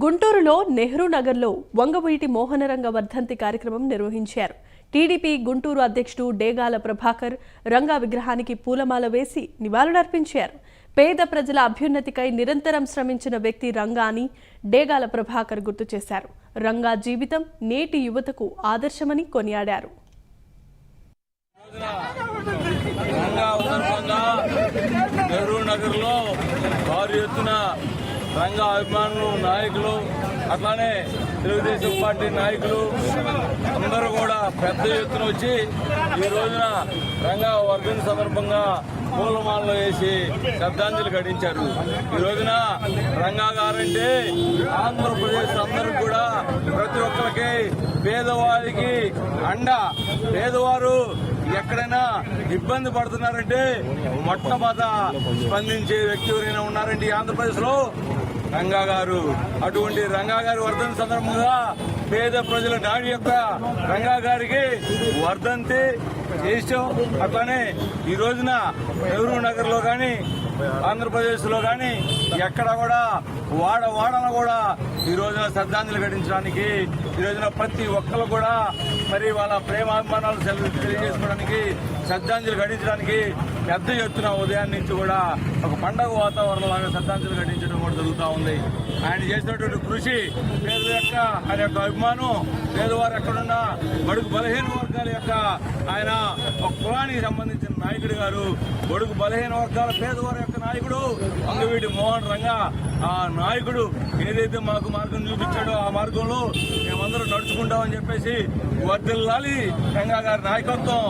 గుంటూరులో నెహ్రూ నగర్లో వంగవీటి మోహనరంగ వర్ధంతి కార్యక్రమం నిర్వహించారు. టీడీపీ గుంటూరు అధ్యక్షుడు డేగాల ప్రభాకర్ రంగా విగ్రహానికి పూలమాల వేసి నివాళులర్పించారు. పేద ప్రజల అభ్యున్నతికై నిరంతరం శ్రమించిన వ్యక్తి రంగా అని డేగాల ప్రభాకర్ గుర్తు చేశారు. రంగా జీవితం నేటి యువతకు ఆదర్శమని కొనియాడారు. నెహ్రూ భారీ ఎత్తున రంగా అభిమానులు నాయకులు అట్లానే తెలుగుదేశం పార్టీ నాయకులు అందరూ కూడా పెద్ద ఎత్తున వచ్చి ఈ రోజున రంగా వర్గం సందర్భంగా పూలమాలలో వేసి శ్రద్ధాంజలి ఘటించారు. ఈ రోజున రంగా గారంటే ఆంధ్రప్రదేశ్ అందరూ కూడా ప్రతి ఒక్కరికి పేదవారికి అండ. పేదవారు ఎక్కడైనా ఇబ్బంది పడుతున్నారంటే మొట్టమొదట స్పందించే వ్యక్తి ఎవరైనా ఉన్నారండి ఆంధ్రప్రదేశ్లో రంగా గారు. అటువంటి రంగా గారి వర్ధంతి సందర్భంగా పేద ప్రజల నాడి యొక్క రంగా గారికి వర్ధంతి చేసాం అట్లానే ఈ రోజున నెహ్రూ నగర్లో కానీ ఆంధ్రప్రదేశ్లో కానీ ఎక్కడ కూడా వాడ వాడన కూడా ఈ రోజున శ్రద్ధాంజలి ఘటించడానికి ఈ రోజున ప్రతి ఒక్కరు కూడా మరి వాళ్ళ ప్రేమాభిమానాలు తెలియజేసుకోవడానికి శ్రద్ధాంజలి ఘటించడానికి పెద్ద ఎత్తున ఉదయం నుంచి కూడా ఒక పండగ వాతావరణంలాగా శ్రద్ధాంజలి ఘటించడం కూడా జరుగుతూ ఉంది. ఆయన చేసినటువంటి కృషి పేదల యొక్క ఆయన యొక్క అభిమానం పేదవారు ఎక్కడున్నా బడుగు బలహీన వర్గాల యొక్క ఆయన ఒక కులానికి సంబంధించిన నాయకుడు గారు బడుగు బలహీన వర్గాల పేదవారి యొక్క నాయకుడు అంగవీటి మోహన్ రంగా ఆ నాయకుడు ఏదైతే మాకు మార్గం చూపించాడో ఆ మార్గంలో మేమందరం నడుచుకుంటామని చెప్పేసి వర్దిల్లాలి గంగా గారి నాయకత్వం.